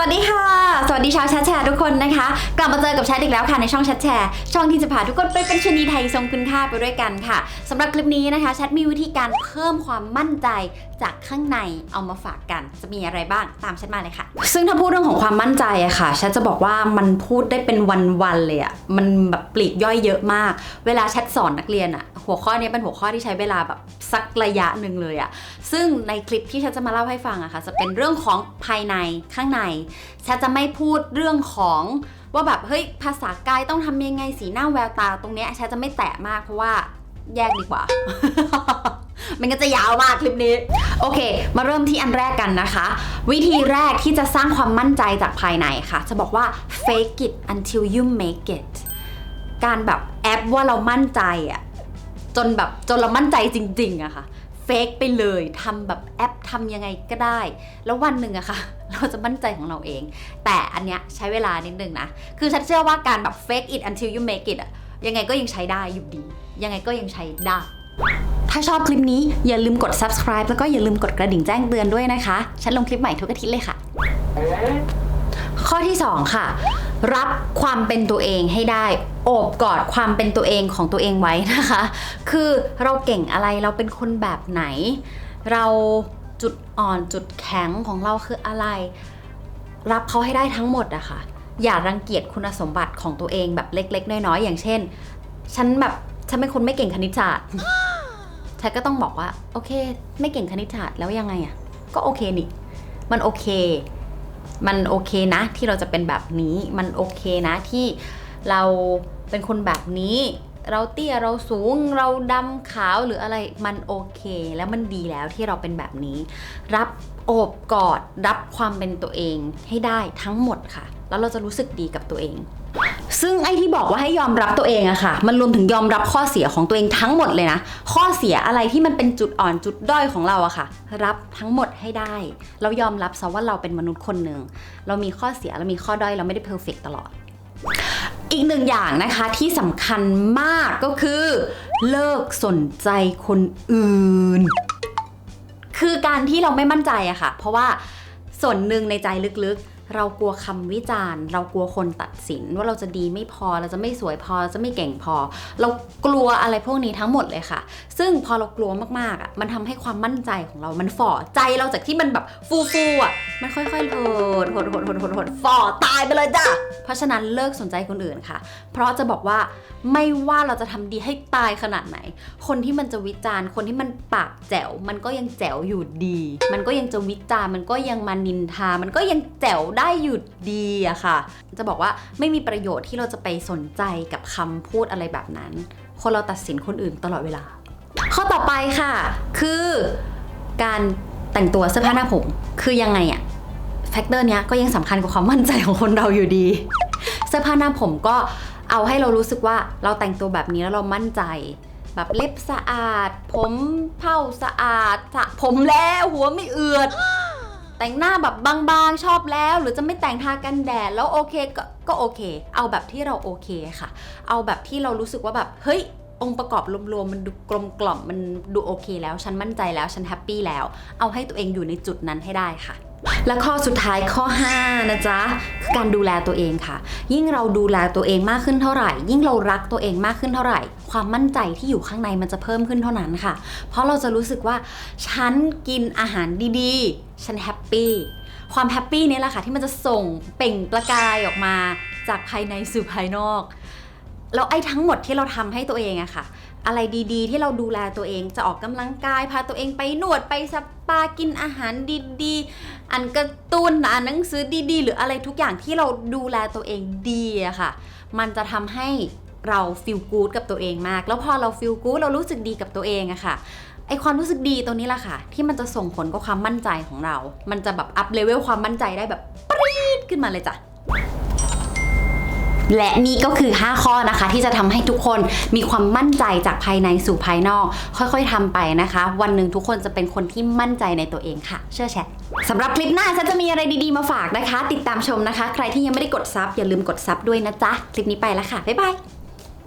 สวัสดีค่ะ สวัสดีชาวแชทแชร์ทุกคนนะคะ กลับมาเจอกับแชทอีกแล้วค่ะในช่องแชทแชร์ช่องที่จะพาทุกคนไปเป็นชนีไทยทรงคุณค่าไปด้วยกันค่ะสำหรับคลิปนี้นะคะแชทมีวิธีการเพิ่มความมั่นใจจากข้างในเอามาฝากกัน จะมีอะไรบ้างตามแชทมาเลยค่ะ ซึ่งถ้าพูดเรื่องของความมั่นใจอะค่ะแชทจะบอกว่ามันพูดได้เป็นวันๆเลยอะมันแบบปลีกย่อยเยอะมาก เวลาแชทสอนนักเรียนอะ หัวข้อนี้เป็นหัวข้อที่ใช้เวลาแบบสักระยะหนึ่งเลยอะซึ่งในคลิปที่ฉันจะมาเล่าให้ฟังอะค่ะจะเป็นเรื่องของภายในข้างในฉันจะไม่พูดเรื่องของว่าแบบเฮ้ยภาษากายต้องทำยังไงสีหน้าแววตาตรงเนี้ยฉันจะไม่แตะมากเพราะว่าแยกดีกว่า มันก็จะยาวมากคลิปนี้ โอเค มาเริ่มที่อันแรกกันนะคะ วิธีแรกที่จะสร้างความมั่นใจจากภายในค่ะ จะบอกว่า fake it until you make it การแบบแอปว่าเรามั่นใจอะ จนแบบจนเรามั่นใจจริงๆอะค่ะเฟกไปเลยทำแบบแอปทำยังไงก็ได้ แล้ววันหนึ่งอะค่ะ เราจะมั่นใจของเราเอง แต่อันเนี้ยใช้เวลานิดนึงนะ คือฉันเชื่อว่าการแบบ fake it until you make it อะยังไงก็ยังใช้ได้อยู่ดี ยังไงก็ยังใช้ได้ ถ้าชอบคลิปนี้อย่าลืมกด subscribe แล้วก็อย่าลืมกดกระดิ่งแจ้งเตือนด้วยนะคะ ฉันลงคลิปใหม่ทุกอาทิตย์เลยค่ะ ข้อที่ 2 ค่ะ รับความเป็นตัวเองให้ได้ โอบกอดความเป็นตัวเองของตัวเองไว้นะคะ คือเราเก่งอะไรเราเป็นคนแบบไหน เราจุดอ่อนจุดแข็งของเราคืออะไร รับเขาให้ได้ทั้งหมดอะค่ะ อย่ารังเกียจคุณสมบัติของตัวเองแบบเล็ก ๆ น้อยๆอย่างเช่น ฉันแบบฉันเป็นคนไม่เก่งคณิตศาสตร์ฉันก็ต้องบอกว่าโอเค ไม่เก่งคณิตศาสตร์แล้วยังไงอะก็โอเคนี่มันโอเค มันโอเคนะที่เราจะเป็นแบบนี้มันโอเคนะที่ เราเป็นคนแบบนี้ เราเตี้ยเราสูงเราดำขาวหรืออะไรมันโอเค แล้วมันดีแล้วที่เราเป็นแบบนี้ รับโอบกอดรับความเป็นตัวเองให้ได้ทั้งหมดค่ะ แล้วเราจะรู้สึกดีกับตัวเอง ซึ่งไอ้ที่บอกว่าให้ยอมรับตัวเองอะค่ะ มันรวมถึงยอมรับข้อเสียของตัวเองทั้งหมดเลยนะ ข้อเสียอะไรที่มันเป็นจุดอ่อนจุดด้อยของเราอะค่ะ รับทั้งหมดให้ได้ เรายอมรับซะว่าเราเป็นมนุษย์คนหนึ่ง เรามีข้อเสียเรามีข้อด้อยเราไม่ได้เพอร์เฟกตลอด อีกหนึ่งอย่างนะคะที่สำคัญมากก็คือ เลิกสนใจคนอื่น คือการที่เราไม่มั่นใจอะค่ะ เพราะว่าส่วนหนึ่งในใจลึกๆ เรากลัวคำวิจารณ์ เรากลัวคนตัดสินว่าเราจะดีไม่พอเราจะไม่สวยพอเราจะไม่เก่งพอ เรากลัวอะไรพวกนี้ทั้งหมดเลยค่ะ ซึ่งพอเรากลัวมากๆอะมันทำให้ความมั่นใจของเรามันฝ่อใจเราจากที่มันแบบฟูๆอะมันค่อยๆหดหดหดหดหดหดฝ่อตายไปเลยจ้ะเพราะฉะนั้นเลิกสนใจคนอื่นค่ะ เพราะจะบอกว่าไม่ว่าเราจะทำดีให้ตายขนาดไหน คนที่มันจะวิจารณ์ คนที่มันปากแจ๋ว มันก็ยังแจ๋วอยู่ดี มันก็ยังจะวิจารณ์มันก็ยังมานินทา มันก็ยังแจ๋วได้อยู่ดีอะค่ะ จะบอกว่าไม่มีประโยชน์ที่เราจะไปสนใจกับคำพูดอะไรแบบนั้น คนเราตัดสินคนอื่นตลอดเวลา ข้อต่อไปค่ะ คือการแต่งตัวเสื้อผ้าหน้าผม คือยังไงอะแฟกเตอร์เนี้ยก็ยังสำคัญกว่าความมั่นใจของคนเราอยู่ดี เสื้อผ้าหน้าผมก็เอาให้เรารู้สึกว่าเราแต่งตัวแบบนี้แล้วเรามั่นใจ แบบเล็บสะอาด ผมเผ้าสะอาดสระผมแล้วหัวไม่เอือด แต่งหน้าแบบบางๆชอบแล้ว หรือจะไม่แต่งทากันแดดแล้วโอเคก็ก็โอเค เอาแบบที่เราโอเคค่ะ เอาแบบที่เรารู้สึกว่าแบบเฮ้ยองค์ประกอบรวมๆมันดูกลมกล่อมมันดูโอเคแล้ว ฉันมั่นใจแล้วฉันแฮปปี้แล้ว เอาให้ตัวเองอยู่ในจุดนั้นให้ได้ค่ะ และข้อสุดท้ายข้อ 5 นะจ๊ะคือการดูแลตัวเองค่ะ ยิ่งเราดูแลตัวเองมากขึ้นเท่าไหร่ ยิ่งเรารักตัวเองมากขึ้นเท่าไหร่ ความมั่นใจที่อยู่ข้างในมันจะเพิ่มขึ้นเท่านั้นค่ะ เพราะเราจะรู้สึกว่า ฉันกินอาหารดีๆ ฉันแฮปปี้ ความแฮปปี้นี้แหละค่ะที่มันจะส่งเปล่งประกายออกมาจากภายในสู่ภายนอก แล้วไอ้ทั้งหมดที่เราทำให้ตัวเองอะค่ะ อะไรดีๆ ที่เราดูแลตัวเองจะออกกำลังกาย พาตัวเองไปนวดไปสปากินอาหารดีๆอ่านการ์ตูนอ่านหนังสือดีๆ หรืออะไรทุกอย่างที่เราดูแลตัวเองดีอะค่ะ มันจะทำให้ เราฟีลกู๊ดกับตัวเองมาก แล้วพอเราฟีลกู๊ดเรารู้สึกดีกับตัวเองอะค่ะไอความรู้สึกดีตรงนี้แหละค่ะ ที่มันจะส่งผลกับความมั่นใจของเรา มันจะแบบอัพเลเวลความมั่นใจได้แบบปรี๊ดขึ้นมาเลยจ้ะและนี่ก็คือ 5 ข้อนะคะ ที่จะทำให้ทุกคนมีความมั่นใจจากภายในสู่ภายนอก ค่อยๆทำไปนะคะ วันหนึ่งทุกคนจะเป็นคนที่มั่นใจในตัวเองค่ะ เชื่อแชทสำหรับคลิปหน้าฉันจะมีอะไรดีๆมาฝากนะคะ ติดตามชมนะคะ ใครที่ยังไม่ได้กดซับอย่าลืมกดซับด้วยนะจ๊ะ คลิปนี้ไปแล้วค่ะบ๊ายบาย